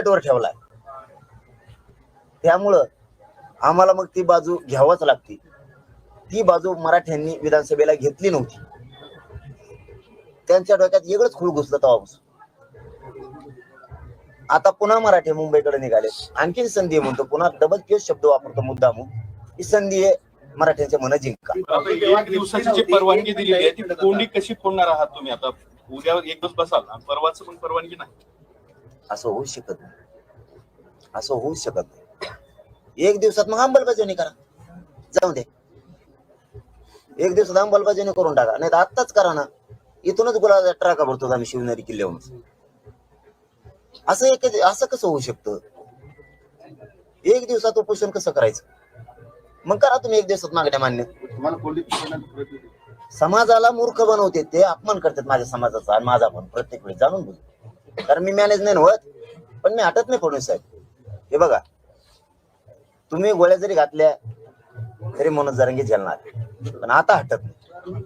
टार्गेटवर ठेवलाय. त्यामुळं आम्हाला मग ती बाजू घ्यावाच लागते. ती बाजू मराठ्यांनी विधानसभेला घेतली नव्हती. त्यांच्या डोक्यात वेगळंच खूळ घुसलं तेव्हापासून. आता पुन्हा मराठी मुंबईकडे निघाले. आणखीन संधी आहे म्हणतो पुन्हा डबल केस शब्द वापरतो मुद्दा ही संधी आहे मराठ्यांच्या मन जिंका. दिवसाची परवानगी दिलेली आहे ती कोंडी कशी फोडणार आहात तुम्ही? आता उद्या एक दिवस बसाल परवाच पण परवानगी नाही. असं होऊ शकत नाही. असं होऊ शकत नाही. एक दिवसात मग अंमलबजावणी करा. जाऊ दे. एक दिवसात अंमलबजावणी करून टाका. नाही तर आत्ताच करा ना. इथूनच गुलाबाचा ट्राका भरतो आम्ही शिवनेरी किल्ल्यावरून. असं एक असं कसं होऊ शकतं? एक दिवसात उपोषण कसं करायचं? मग करा तुम्ही एक दिवसात मागण्या मान्य. समाजाला मूर्ख बनवते ते अपमान करतात माझ्या समाजाचा आणि माझा पण. प्रत्येक वेळी जाणून बुजून कारण मी मॅनेज नाही होत. पण मी हटत नाही फडणवीस साहेब. हे बघा. तुम्ही गोळ्या जरी घातल्या तरी मनोज जरंगीत घालणार पण आता हटत नाही.